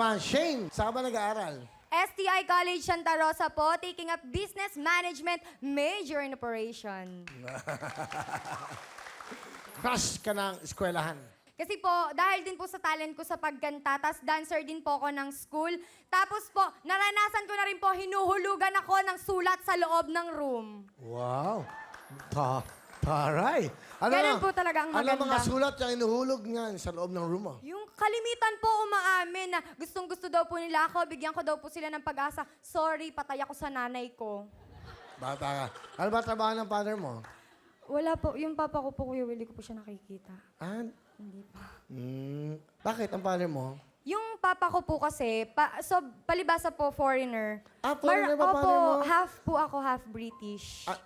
Ma, Shane, saan ka ba nag-aaral? STI College Santa Rosa po, taking up Business Management Major in Operation. Crush ka ng eskwelahan. Kasi po, dahil din po sa talent ko sa pagkanta, tas dancer din po ako ng school. Tapos po, naranasan ko na rin po, hinuhulugan ako ng sulat sa loob ng room. Wow. Ta taray. Ano Ganun po talaga ang Ano maganda. mga sulat yung inuhulog niyan sa loob ng room mo? Yung kalimitan po umaamin na gustong gusto daw po nila ako, bigyan ko daw po sila ng pag-asa. Sorry, patay ako sa nanay ko. Bata ka. Ano ba trabaho ng father mo? Wala po, yung papa ko po, Kuya Willie ko po siya nakikita. Ah, Hindi pa. hmm, bakit ang father mo? Yung papa ko po kasi, pa, so palibasa po foreigner. Ah, foreigner ba Opo, father mo? half po ako, half British. Ah,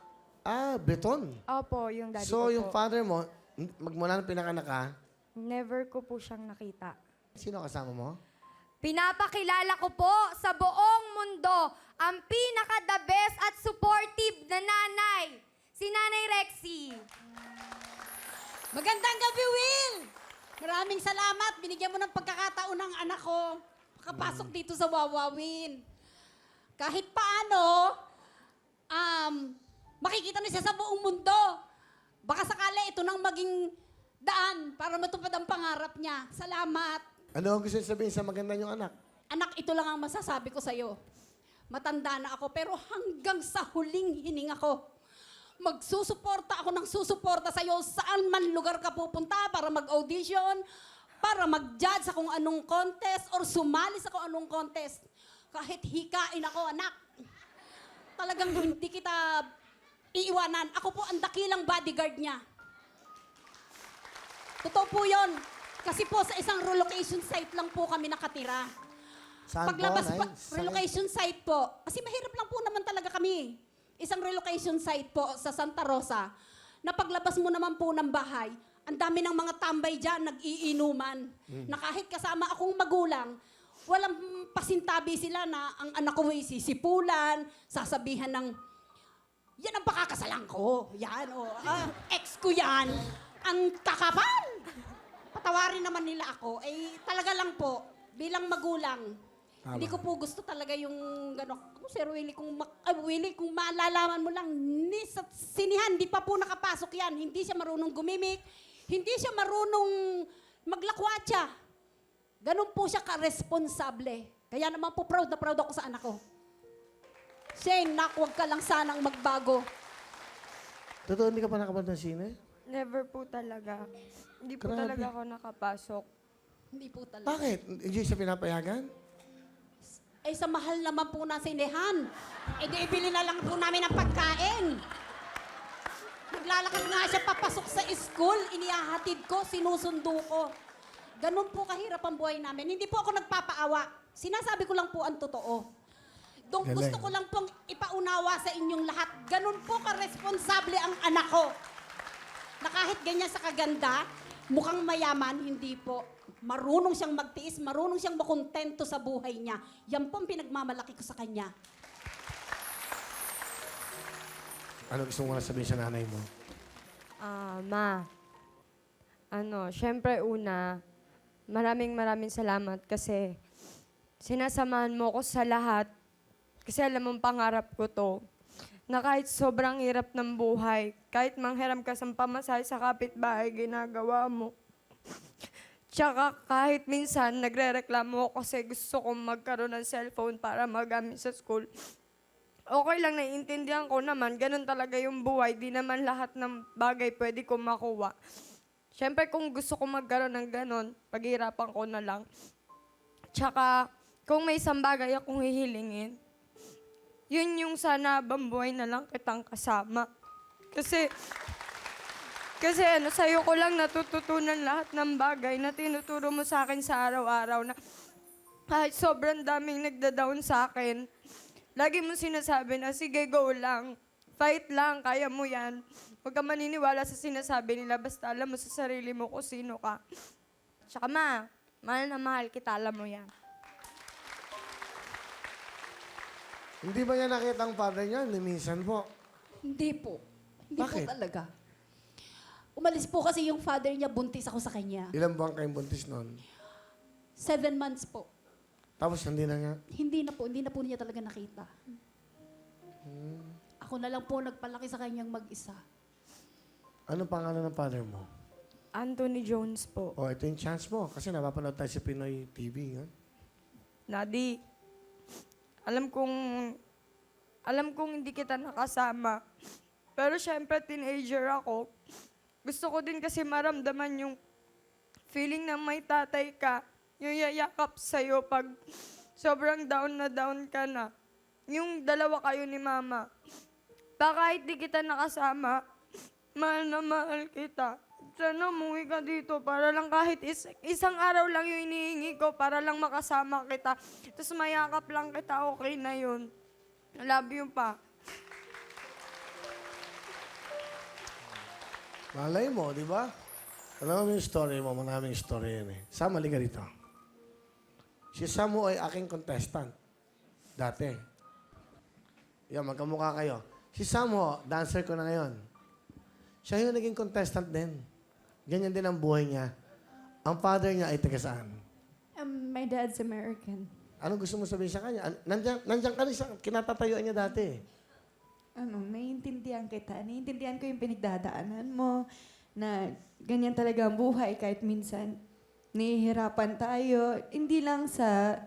ah Breton. Opo, yung daddy So, ko yung po. father mo, magmula ng pinakanak ka, Never ko po siyang nakita. sino kasama mo? Pinapakilala ko po sa buong mundo ang pinaka-the best at supportive na nanay, si Nanay Rexy. Magandang gabi, Will! Maraming salamat. Binigyan mo ng pagkakataon ng anak ko. Makapasok dito sa Wawawin. Kahit paano, makikita na siya sa buong mundo. Baka sakali ito nang maging daan para matupad ang pangarap niya. Salamat. Ano ang gusto sabihin sa maganda niyong anak? Anak, ito lang ang masasabi ko sa'yo. Matanda na ako, pero hanggang sa huling hininga ko, magsusuporta ako ng susuporta sa'yo saan man lugar ka pupunta para mag-audition, para mag-judge sa kung anong contest, or sumali sa kung anong contest. Kahit hikain ako, anak. Talagang hindi kita iiwanan. Ako po ang dakilang bodyguard niya. Totoo po yun. Kasi po sa isang relocation site lang po kami nakatira. Saan Paglabas po, pa? Saan- relocation site po. Kasi mahirap lang po naman talaga kami. Isang relocation site po sa Santa Rosa. Na paglabas mo naman po ng bahay, ang dami ng mga tambay dyan, nag-iinuman. Na kahit kasama akong magulang, walang pasintabi sila na ang anak ko ay sisipulan, sasabihan ng, yan ang pakakasalan ko. Yan, o. Ah, ex ko yan. Ang kakapal. Patawarin naman nila ako. Eh, talaga lang po, bilang magulang, Tama. hindi ko po gusto talaga yung gano'n. Kung Sir Willie, kung, ma- ah, Willie, kung maalalaman mo lang, ni sa sinihan, di pa po nakapasok yan. Hindi siya marunong gumimik. Hindi siya marunong maglakwatsa. Ganon po siya ka-responsable. Kaya naman po proud na proud ako sa anak ko. Shane, nak, huwag ka lang sanang magbago. Totoo, hindi ka pa nakapanood ng sine? Never po talaga. Hindi po Grabe. talaga ako nakapasok. Hindi po talaga. Bakit? Hindi siya pinapayagan? Eh, sa mahal naman po na sinehan. Eh, di ibili na lang po namin ng pagkain. Naglalakad nga siya papasok sa school, inihahatid ko, sinusundo ko. Ganun po kahirap ang buhay namin. Hindi po ako nagpapaawa. Sinasabi ko lang po ang totoo. Dong Galing. gusto ko lang pong ipaunawa sa inyong lahat. Ganun po ka-responsable ang anak ko. Na kahit ganyan sa kaganda, mukhang mayaman, hindi po. Marunong siyang magtiis, marunong siyang makontento sa buhay niya. Yan po ang pinagmamalaki ko sa kanya. Ano gusto mo na sabihin sa nanay mo? Ah, ma. Ano, syempre una, maraming maraming salamat kasi sinasamahan mo ko sa lahat. Kasi alam mong pangarap ko to. Na kahit sobrang hirap ng buhay, kahit manghiram ka sa pamasahe sa kapitbahay, ginagawa mo. Tsaka kahit minsan nagre-reklamo ako kasi gusto kong magkaroon ng cellphone para magamit sa school. Okay lang, naiintindihan ko naman, ganun talaga yung buhay. Di naman lahat ng bagay pwede kong makuha. Siyempre, kung gusto ko magkaroon ng ganun, paghihirapan ko na lang. Tsaka, kung may isang bagay akong hihilingin, yun yung sana habang buhay na lang kitang kasama. Kasi, kasi ano, sa'yo ko lang natututunan lahat ng bagay na tinuturo mo sa akin sa araw-araw na kahit sobrang daming nagda-down sa akin, lagi mo sinasabi na, sige, go lang. Fight lang, kaya mo yan. Huwag ka maniniwala sa sinasabi nila, basta alam mo sa sarili mo kung sino ka. Tsaka ma, mahal na mahal kita, alam mo yan. Hindi ba niya nakita ang father niya? Ni minsan po. Hindi po. Hindi Bakit? po talaga. Umalis po kasi yung father niya, buntis ako sa kanya. Ilang buwan kayong buntis noon? Seven months po. Tapos hindi na nga. Hindi na po, hindi na po niya talaga nakita. Ako na lang po nagpalaki sa kanyang mag-isa. Ano pangalan ng father mo? Anthony Jones po. Oh, ito yung chance mo. Kasi napapanood tayo sa Pinoy TV. Yan. Daddy, alam kong, alam kong hindi kita nakasama. Pero syempre, teenager ako. Gusto ko din kasi maramdaman yung feeling na may tatay ka, yung yayakap sa'yo pag sobrang down na down ka na. Yung dalawa kayo ni mama. Pa kahit di kita nakasama, mahal na mahal kita. Sana umuwi ka dito para lang kahit is- isang araw lang yung inihingi ko para lang makasama kita. Tapos mayakap lang kita, okay na yun. Love you pa. Malay mo, di ba? Alam mo yung story mo, maraming story yan eh. Sam, halika rito. Si Samu ay aking contestant. Dati. Yan, magkamukha kayo. Si Samu, dancer ko na ngayon. Siya yung naging contestant din. Ganyan din ang buhay niya. Ang father niya ay taga saan? Um, my dad's American. Anong gusto mo sabihin sa kanya? An- Nandiyan, nandiyan ka rin sa kinatatayuan niya dati. Ano, naiintindihan kita. Naiintindihan ko yung pinagdadaanan mo na ganyan talaga ang buhay kahit minsan nahihirapan tayo. Hindi lang sa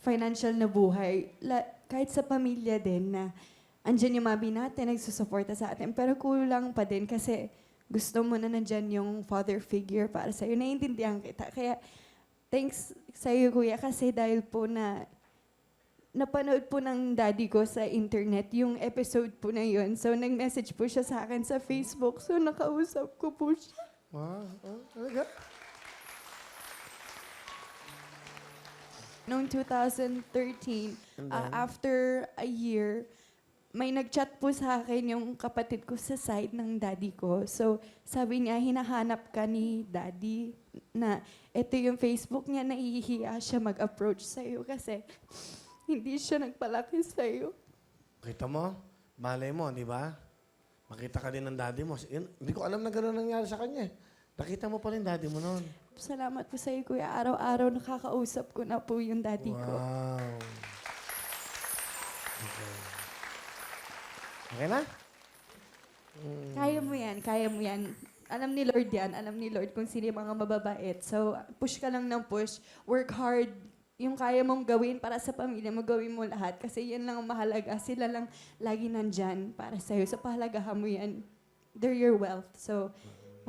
financial na buhay, la, kahit sa pamilya din na andyan yung mami natin, nagsusuporta sa atin. Pero kulang pa din kasi gusto mo na nandyan yung father figure para sa'yo. Naiintindihan kita. Kaya thanks sa'yo, kuya, kasi dahil po na napanood po ng daddy ko sa internet yung episode po na yun. So, nag-message po siya sa akin sa Facebook. So, nakausap ko po siya. Wow. Oh, talaga? Noong 2013, And ah, after a year, may nag-chat po sa akin yung kapatid ko sa side ng daddy ko. So, sabi niya, hinahanap ka ni daddy na ito yung Facebook niya, nahihiya siya mag-approach sa'yo kasi hindi siya nagpalaki sa'yo. Kita mo? Malay mo, di ba? Makita ka din ng daddy mo. Yun, hindi ko alam na gano'n nangyari sa kanya. eh. Nakita mo pa rin daddy mo noon. Salamat po sa iyo, Kuya. Araw-araw nakakausap ko na po yung daddy ko. Wow. Okay. Okay na? Kaya mo yan, kaya mo yan. Alam ni Lord yan, alam ni Lord kung sino yung mga mababait. So, push ka lang ng push. Work hard. Yung kaya mong gawin para sa pamilya mo, gawin mo lahat. Kasi yan lang ang mahalaga. Sila lang lagi nandyan para sa'yo. So, pahalagahan mo yan. They're your wealth. So,